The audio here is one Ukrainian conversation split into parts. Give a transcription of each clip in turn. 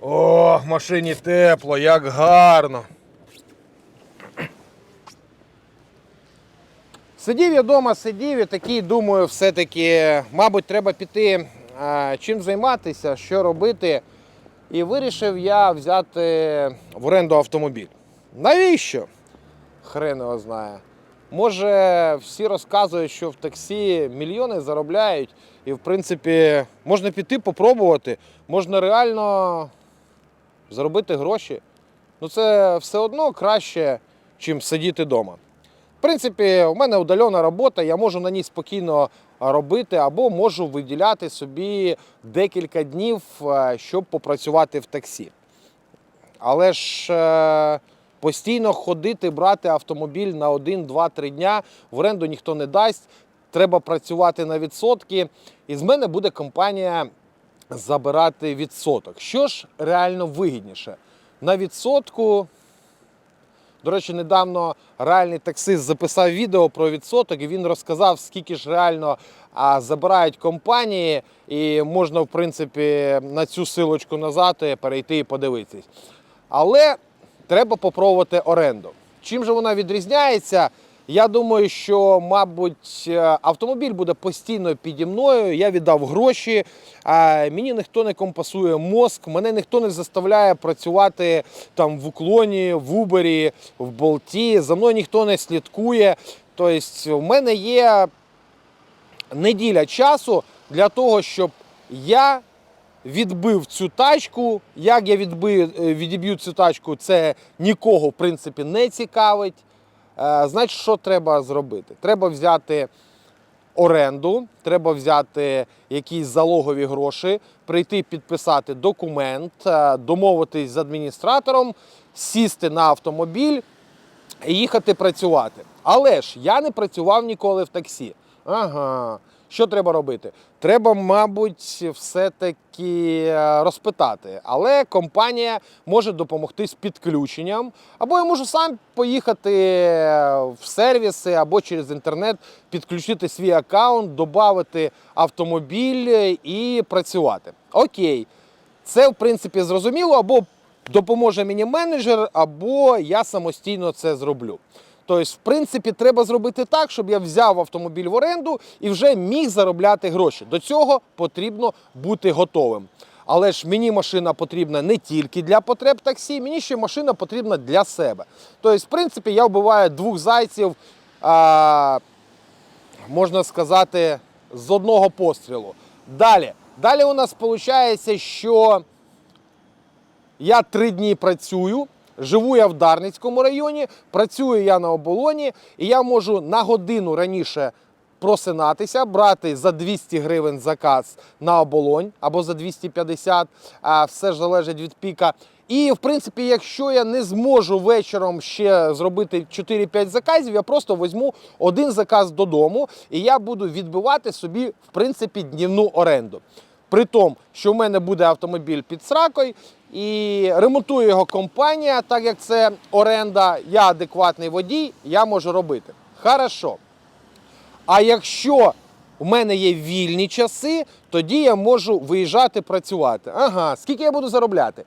О, в машині тепло, як гарно. Сидів я вдома, сидів і такий думаю, все-таки, мабуть, треба піти а, чим займатися, що робити. І вирішив я взяти в оренду автомобіль. Навіщо? Хрен його знає. Може, всі розказують, що в таксі мільйони заробляють, і, в принципі, можна піти попробувати, можна реально заробити гроші. Ну, це все одно краще, чим сидіти вдома. В принципі, у мене удальона робота, я можу на ній спокійно робити, або можу виділяти собі декілька днів, щоб попрацювати в таксі. Але ж е, постійно ходити, брати автомобіль на 1, 2, 3 дня в оренду ніхто не дасть. Треба працювати на відсотки. І з мене буде компанія забирати відсоток. Що ж реально вигідніше? На відсотку. До речі, недавно реальний таксист записав відео про відсоток, і він розказав, скільки ж реально а, забирають компанії, і можна, в принципі, на цю силочку назад перейти і подивитись. Але треба попробувати оренду. Чим же вона відрізняється? Я думаю, що, мабуть, е, автомобіль буде постійно піді мною. Я віддав гроші, а мені ніхто не компасує мозк, мене ніхто не заставляє працювати там в уклоні, в Убері, в болті. За мною ніхто не слідкує. Тобто, в мене є неділя часу для того, щоб я відбив цю тачку. Як я відбив, е, відіб'ю цю тачку, це нікого в принципі не цікавить. Е, Значить, що треба зробити? Треба взяти оренду, треба взяти якісь залогові гроші, прийти підписати документ, е, домовитись з адміністратором, сісти на автомобіль і їхати працювати. Але ж я не працював ніколи в таксі. Ага. Що треба робити? Треба, мабуть, все-таки е, розпитати. Але компанія може допомогти з підключенням. Або я можу сам поїхати в сервіси або через інтернет підключити свій аккаунт, додати автомобіль і працювати. Окей, це в принципі зрозуміло, або допоможе мені менеджер, або я самостійно це зроблю. Тобто, в принципі, треба зробити так, щоб я взяв автомобіль в оренду і вже міг заробляти гроші. До цього потрібно бути готовим. Але ж мені машина потрібна не тільки для потреб таксі, мені ще машина потрібна для себе. Тобто, в принципі, я вбиваю двох зайців, а, можна сказати, з одного пострілу. Далі. Далі у нас виходить, що я три дні працюю. Живу я в Дарницькому районі, працюю я на оболоні, і я можу на годину раніше просинатися, брати за 200 гривень заказ на оболонь або за 250, а все ж залежить від піка. І, в принципі, якщо я не зможу вечором ще зробити 4-5 заказів, я просто візьму один заказ додому, і я буду відбивати собі, в принципі, днівну оренду. При тому, що в мене буде автомобіль під сракою, і ремонтує його компанія, так як це оренда, я адекватний водій, я можу робити. Хорошо. А якщо в мене є вільні часи, тоді я можу виїжджати працювати. Ага, скільки я буду заробляти?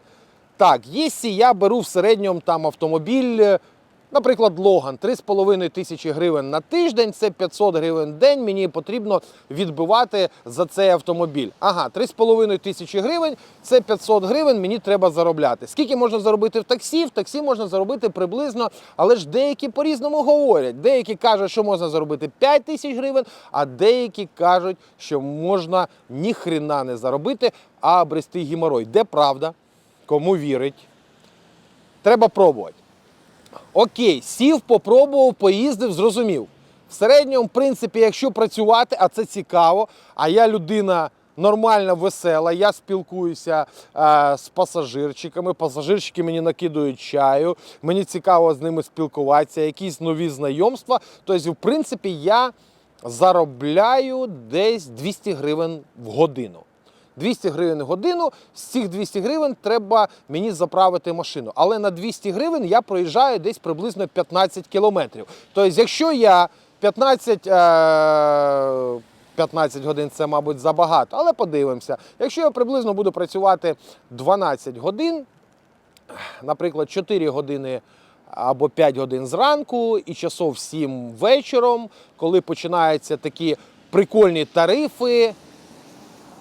Так, якщо я беру в середньому там автомобіль, наприклад, Логан, 3,5 тисячі гривень на тиждень, це 500 гривень в день, мені потрібно відбивати за цей автомобіль. Ага, 3,5 тисячі гривень, це 500 гривень, мені треба заробляти. Скільки можна заробити в таксі? В таксі можна заробити приблизно, але ж деякі по-різному говорять. Деякі кажуть, що можна заробити 5 тисяч гривень, а деякі кажуть, що можна ніхрена не заробити, а обрести геморой. Де правда? Кому вірить? Треба пробувати. Окей, сів, попробував, поїздив, зрозумів. В середньому, в принципі, якщо працювати, а це цікаво, а я людина нормальна, весела, я спілкуюся е, з пасажирчиками, пасажирчики мені накидують чаю, мені цікаво з ними спілкуватися, якісь нові знайомства. Тобто, в принципі, я заробляю десь 200 гривень в годину. 200 гривень годину. З цих 200 гривень треба мені заправити машину. Але на 200 гривень я проїжджаю десь приблизно 15 кілометрів. Тобто, якщо я 15, е, 15 годин це, мабуть, забагато, але подивимося. Якщо я приблизно буду працювати 12 годин, наприклад, 4 години або 5 годин зранку і часов 7 вечором, коли починаються такі прикольні тарифи,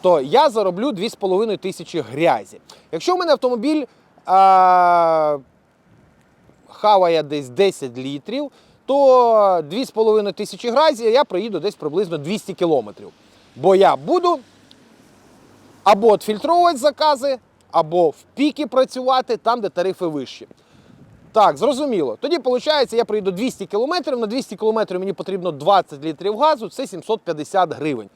то я зароблю 2,5 тисячі грязі. Якщо в мене автомобіль а, хаває десь 10 літрів, то 2,5 тисячі грязі я проїду десь приблизно 200 кілометрів. Бо я буду або відфільтровувати закази, або в піки працювати там, де тарифи вищі. Так, зрозуміло. Тоді виходить, я проїду 200 кілометрів. На 200 кілометрів мені потрібно 20 літрів газу, це 750 гривень.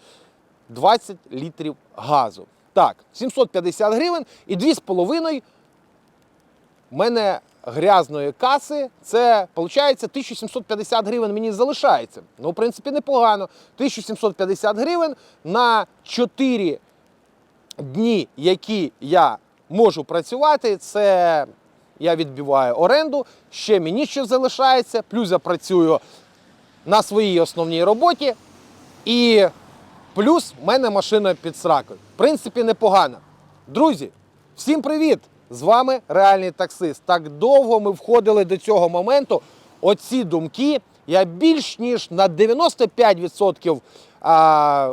20 літрів газу. Так, 750 гривень і 2,5 в мене грязної каси, це виходить 1750 гривень мені залишається. Ну, в принципі, непогано. 1750 гривень на 4 дні, які я можу працювати, це я відбиваю оренду, ще мені що залишається, плюс я працюю на своїй основній роботі. І плюс в мене машина під сракою. В принципі, непогано. Друзі, всім привіт! З вами реальний таксист. Так довго ми входили до цього моменту. Оці думки я більш ніж на 95%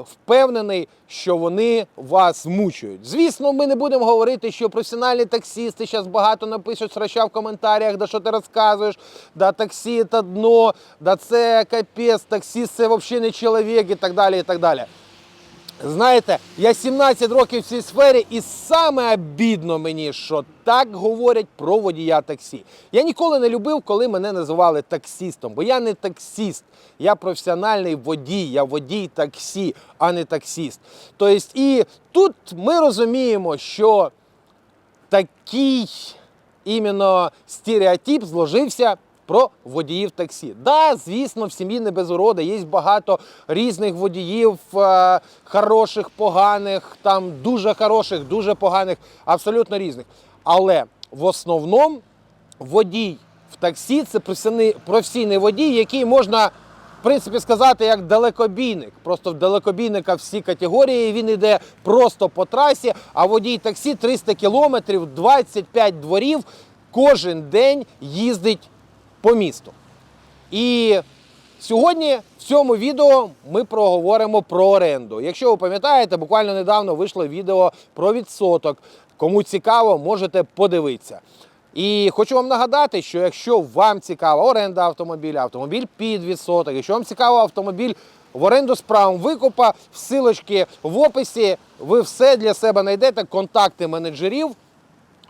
впевнений, що вони вас мучують. Звісно, ми не будемо говорити, що професіональні таксисти зараз багато напишуть срача в коментарях, да що ти розказуєш, да таксі це дно, да це капець, таксист це взагалі не чоловік і так далі. і так далі. Знаєте, я 17 років в цій сфері, і саме обідно мені, що так говорять про водія таксі. Я ніколи не любив, коли мене називали таксістом, бо я не таксіст, я професіональний водій, я водій таксі, а не таксіст. Тобто, і тут ми розуміємо, що такий іменно стереотип зложився про водіїв таксі. Да, звісно, в сім'ї не без уроди. Є багато різних водіїв, е, хороших, поганих, там дуже хороших, дуже поганих, абсолютно різних. Але в основному водій в таксі це професійний водій, який можна. В принципі, сказати, як далекобійник. Просто в далекобійника всі категорії він йде просто по трасі, а водій таксі 300 кілометрів, 25 дворів кожен день їздить по місту. І сьогодні в цьому відео ми проговоримо про оренду. Якщо ви пам'ятаєте, буквально недавно вийшло відео про відсоток. Кому цікаво, можете подивитися. І хочу вам нагадати, що якщо вам цікава оренда автомобіля, автомобіль під відсоток, якщо вам цікаво автомобіль в оренду з правом викупа, всилочки в описі, ви все для себе знайдете, контакти менеджерів,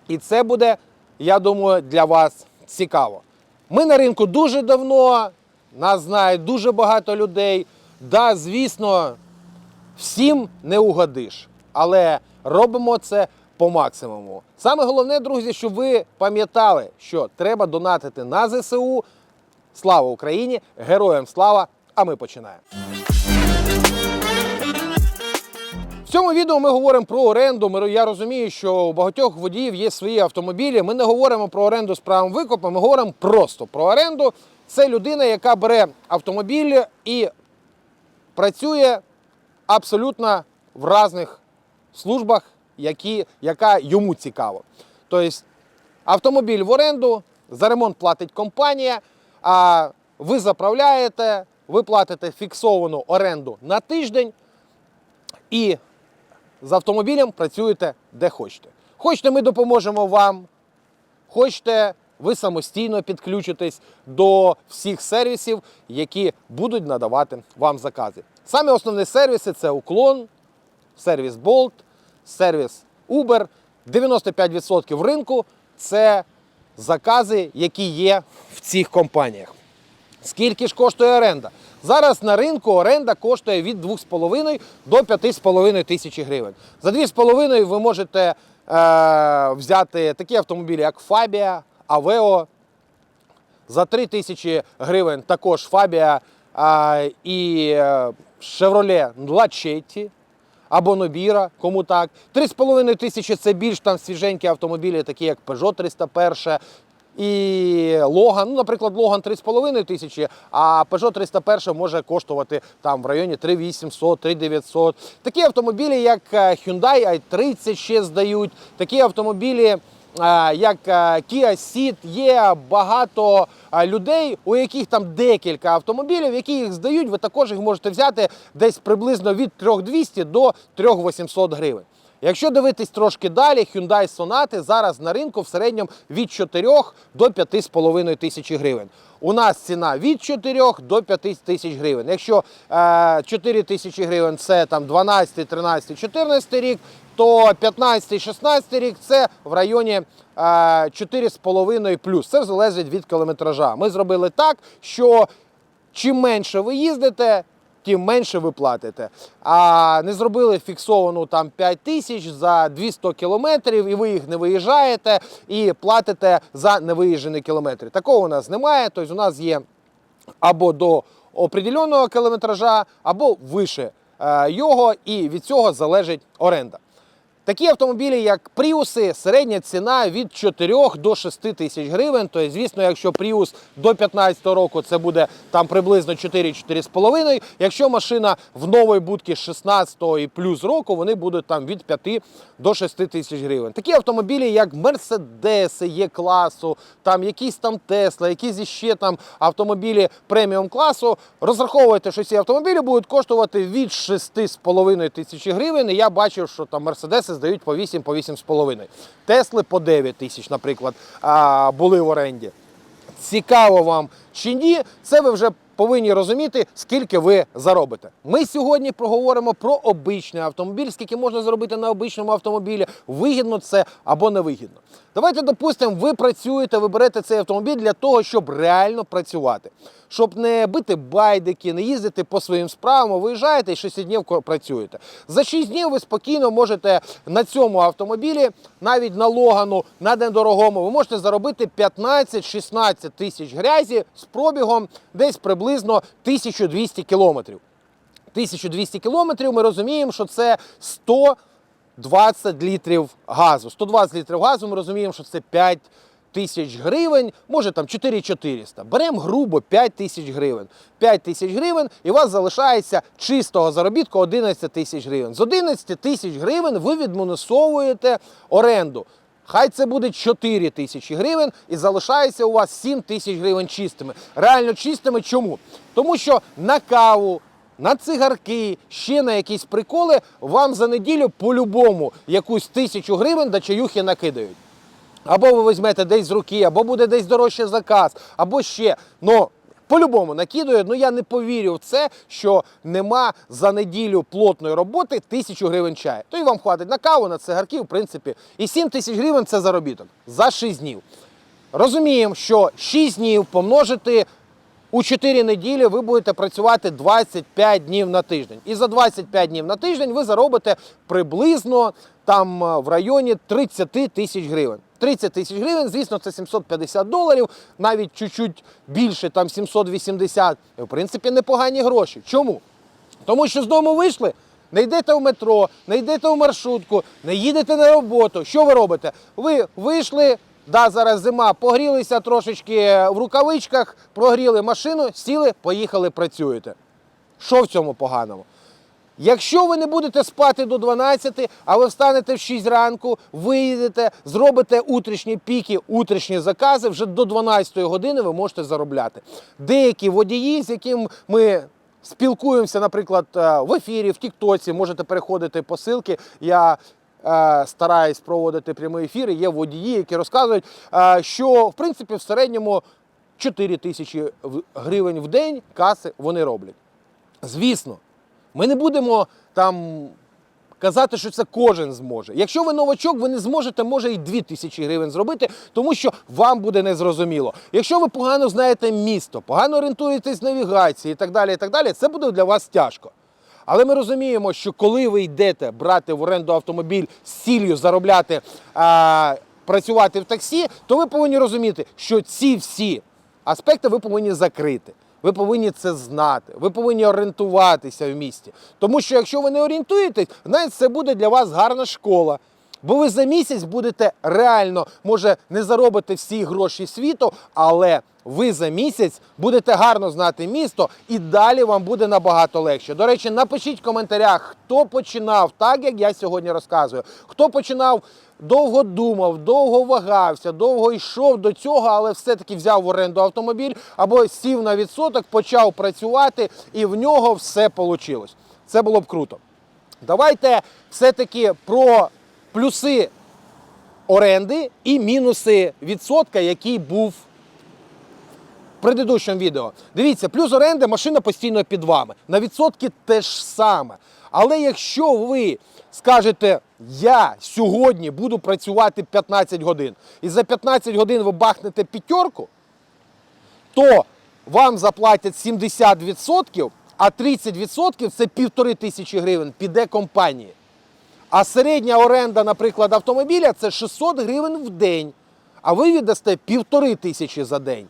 і це буде, я думаю, для вас цікаво. Ми на ринку дуже давно, нас знає дуже багато людей. Да, звісно, всім не угодиш, але робимо це по максимуму. Саме головне, друзі, щоб ви пам'ятали, що треба донатити на ЗСУ. Слава Україні! Героям слава! А ми починаємо. В цьому відео ми говоримо про оренду. Я розумію, що у багатьох водіїв є свої автомобілі. Ми не говоримо про оренду з правом викупу, ми говоримо просто про оренду. Це людина, яка бере автомобіль і працює абсолютно в різних службах, які, яка йому цікаво. Тобто автомобіль в оренду, за ремонт платить компанія, а ви заправляєте, ви платите фіксовану оренду на тиждень і з автомобілем працюєте де хочете. Хочете, ми допоможемо вам. Хочете, ви самостійно підключитесь до всіх сервісів, які будуть надавати вам закази. Саме основні сервіси це уклон, сервіс Bolt, сервіс Uber. 95% ринку це закази, які є в цих компаніях. Скільки ж коштує оренда? Зараз на ринку оренда коштує від 2,5 до 5,5 тисячі гривень. За 2,5 ви можете е, взяти такі автомобілі, як Fabia, Aveo. За 3 тисячі гривень також Fabia а, і е, Chevrolet Lachetti або Nobira, кому так. 3,5 тисячі це більш там свіженькі автомобілі, такі як Peugeot 301, І Логан, ну, наприклад, Логан 3,5 тисячі, а Peugeot 301 може коштувати там в районі 3800, 3900. Такі автомобілі, як е, Hyundai i30 ще здають, такі автомобілі. е, Як е, Kia Ceed, є багато людей, у яких там декілька автомобілів, які їх здають, ви також їх можете взяти десь приблизно від 3200 до 3800 гривень. Якщо дивитись трошки далі, Hyundai Sonata зараз на ринку в середньому від 4 до 5,5 тисячі гривень. У нас ціна від 4 до 5 тисяч гривень. Якщо е, 4 тисячі гривень це там 12, 13, 14 рік, то 15, 16 рік це в районі е, 4,5 плюс. Це залежить від кілометража. Ми зробили так, що чим менше ви їздите, тим менше ви платите. А не зробили фіксовану там 5 тисяч за 200 кілометрів, і ви їх не виїжджаєте і платите за невиїжджені кілометри. Такого у нас немає. Тобто у нас є або до определеного кілометража, або вище е, його, і від цього залежить оренда. Такі автомобілі, як Пріуси, середня ціна від 4 до 6 тисяч гривень. Тобто, звісно, якщо Пріус до 15 року це буде там приблизно 4-4,5. Якщо машина в новій будці 16 і плюс року, вони будуть там від 5 до 6 тисяч гривень. Такі автомобілі, як Мерседеси, є класу, там якісь там Тесла, якісь іще там автомобілі преміум класу. Розраховуйте, що ці автомобілі будуть коштувати від 6,5 тисячі гривень. І я бачив, що там Мерседеси здають по 8 по 8,5. Тесли по 9 тисяч, наприклад, були в оренді. Цікаво вам чи ні, це ви вже повинні розуміти, скільки ви заробите. Ми сьогодні проговоримо про обичний автомобіль, скільки можна заробити на обичному автомобілі, вигідно це або невигідно. Давайте допустимо, ви працюєте, ви берете цей автомобіль для того, щоб реально працювати, щоб не бити байдики, не їздити по своїм справам, виїжджаєте і 6 днів працюєте. За 6 днів ви спокійно можете на цьому автомобілі, навіть на Логану, на недорогому, ви можете заробити 15-16 тисяч грязі з пробігом десь приблизно 1200 кілометрів. 1200 кілометрів ми розуміємо, що це 120 літрів газу. 120 літрів газу ми розуміємо, що це 5 тисяч гривень, може там 4400. Беремо грубо 5 тисяч гривень. 5 тисяч гривень і у вас залишається чистого заробітку 11 тисяч гривень. З 11 тисяч гривень ви відмінусовуєте оренду. Хай це буде 4 тисячі гривень і залишається у вас 7 тисяч гривень чистими. Реально чистими чому? Тому що на каву, на цигарки, ще на якісь приколи вам за неділю по-любому якусь тисячу гривень до чаюхи накидають. Або ви візьмете десь з руки, або буде десь дорожче заказ, або ще. Ну, по-любому накидує, ну я не повірю в це, що нема за неділю плотної роботи тисячу гривень чаю. То й вам хватить на каву, на цигарки, в принципі. І 7 тисяч гривень це заробіток за 6 днів. Розуміємо, що 6 днів помножити у 4 неділі ви будете працювати 25 днів на тиждень. І за 25 днів на тиждень ви заробите приблизно там е, в районі 30 тисяч гривень. 30 тисяч гривень, звісно, це 750 доларів, навіть чуть-чуть більше, там 780. І, в принципі, непогані гроші. Чому? Тому що з дому вийшли, не йдете в метро, не йдете в маршрутку, не їдете на роботу. Що ви робите? Ви вийшли, да, зараз зима, погрілися трошечки в рукавичках, прогріли машину, сіли, поїхали, працюєте. Що в цьому поганого? Якщо ви не будете спати до 12, а ви встанете в 6 ранку, виїдете, зробите утрішні піки, утрішні закази, вже до 12 години ви можете заробляти. Деякі водії, з яким ми спілкуємося, наприклад, е, в ефірі, в Тіктоці, можете переходити по ссылки. Я е, стараюсь проводити прямі ефіри. Є водії, які розказують, е, що в принципі в середньому 4 тисячі гривень в день каси вони роблять. Звісно, ми не будемо там казати, що це кожен зможе. Якщо ви новачок, ви не зможете, може, і 2 тисячі гривень зробити, тому що вам буде незрозуміло. Якщо ви погано знаєте місто, погано орієнтуєтесь в навігації і так далі, і так далі, це буде для вас тяжко. Але ми розуміємо, що коли ви йдете брати в оренду автомобіль з ціллю заробляти, а, працювати в таксі, то ви повинні розуміти, що ці всі аспекти ви повинні закрити. Ви повинні це знати, ви повинні орієнтуватися в місті. Тому що якщо ви не орієнтуєтесь, знаєте, це буде для вас гарна школа. Бо ви за місяць будете реально, може, не заробите всі гроші світу, але ви за місяць будете гарно знати місто і далі вам буде набагато легше. До речі, напишіть в коментарях, хто починав так, як я сьогодні розказую. Хто починав, довго думав, довго вагався, довго йшов до цього, але все-таки взяв в оренду автомобіль або сів на відсоток, почав працювати, і в нього все вийшло. Це було б круто. Давайте все-таки про плюси оренди і мінуси відсотка, який був в предыдущому відео. Дивіться, плюс оренди машина постійно під вами. На відсотки те ж саме. Але якщо ви скажете, я сьогодні буду працювати 15 годин, і за 15 годин ви бахнете п'ятерку, то вам заплатять 70%, а 30% це півтори тисячі гривень піде компанії. А середня оренда, наприклад, автомобіля це 600 гривень в день. А ви віддасте півтори тисячі за день.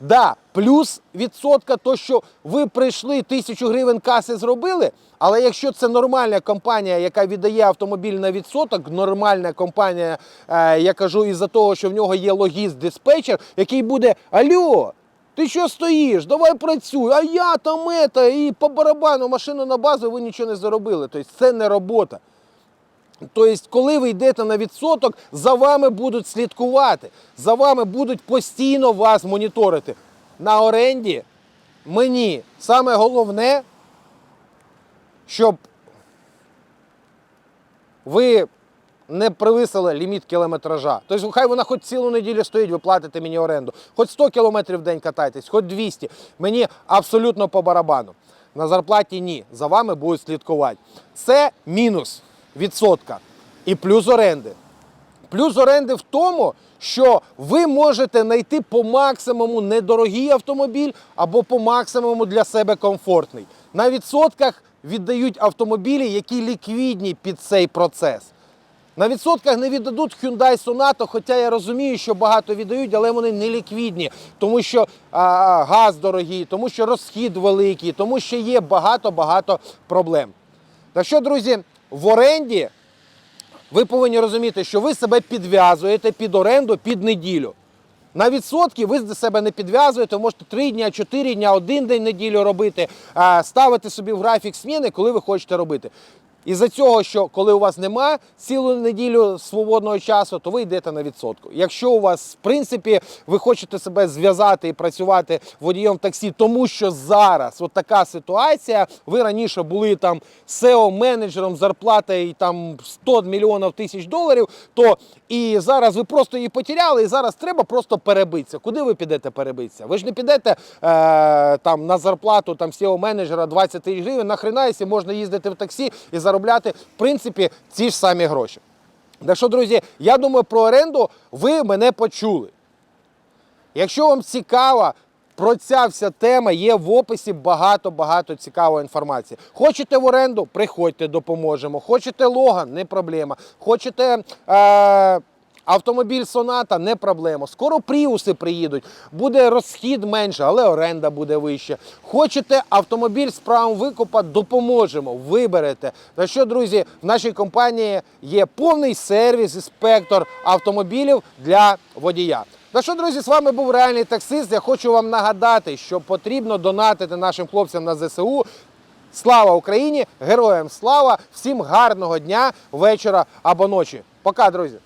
Да, плюс відсотка, то що ви прийшли тисячу гривень каси зробили. Але якщо це нормальна компанія, яка віддає автомобіль на відсоток, нормальна компанія, е, я кажу, із-за того, що в нього є логіст-диспетчер, який буде Алло, ти що стоїш? Давай працюй, а я там ета, і по барабану машину на базу ви нічого не заробили. Тобто це не робота. Тобто, коли ви йдете на відсоток, за вами будуть слідкувати, за вами будуть постійно вас моніторити. На оренді мені саме головне, щоб ви не превисили ліміт кілометража. Тобто, хай вона хоч цілу неділю стоїть, ви платите мені оренду. Хоч 100 кілометрів в день катайтесь, хоч 200. Мені абсолютно по барабану. На зарплаті ні. За вами будуть слідкувати. Це мінус відсотка і плюс оренди. Плюс оренди в тому, що ви можете знайти по максимуму недорогий автомобіль або по максимуму для себе комфортний. На відсотках віддають автомобілі, які ліквідні під цей процес. На відсотках не віддадуть Hyundai Sonata, хоча я розумію, що багато віддають, але вони не ліквідні, тому що а, газ дорогий, тому що розхід великий, тому що є багато-багато проблем. Так що, друзі, в оренді ви повинні розуміти, що ви себе підв'язуєте під оренду під неділю. На відсотки ви себе не підв'язуєте, можете 3 дня, 4 дня, один день неділю робити, ставити собі в графік зміни, коли ви хочете робити. Із-за цього, що коли у вас нема цілу неділю свободного часу, то ви йдете на відсотку. Якщо у вас, в принципі, ви хочете себе зв'язати і працювати водієм таксі, тому що зараз от така ситуація, ви раніше були там SEO-менеджером, зарплата і там 100 мільйонів тисяч доларів, то і зараз ви просто її потеряли, і зараз треба просто перебитися. Куди ви підете перебитися? Ви ж не підете е, там на зарплату там SEO-менеджера 20 тисяч гривень, нахрена, якщо можна їздити в таксі і заробляти, в принципі, ці ж самі гроші. Так що, друзі, я думаю, про оренду ви мене почули. Якщо вам цікава, про ця вся тема є в описі багато-багато цікавої інформації. Хочете в оренду? Приходьте, допоможемо. Хочете Логан? Не проблема. Хочете. Е- Автомобіль Соната не проблема. Скоро пріуси приїдуть, буде розхід менше, але оренда буде вища. Хочете автомобіль з правом викупа, допоможемо, виберете. На що, друзі, в нашій компанії є повний сервіс і спектр автомобілів для водія. На що, друзі, з вами був реальний таксист. Я хочу вам нагадати, що потрібно донатити нашим хлопцям на ЗСУ. Слава Україні! Героям слава! Всім гарного дня, вечора або ночі. Пока, друзі!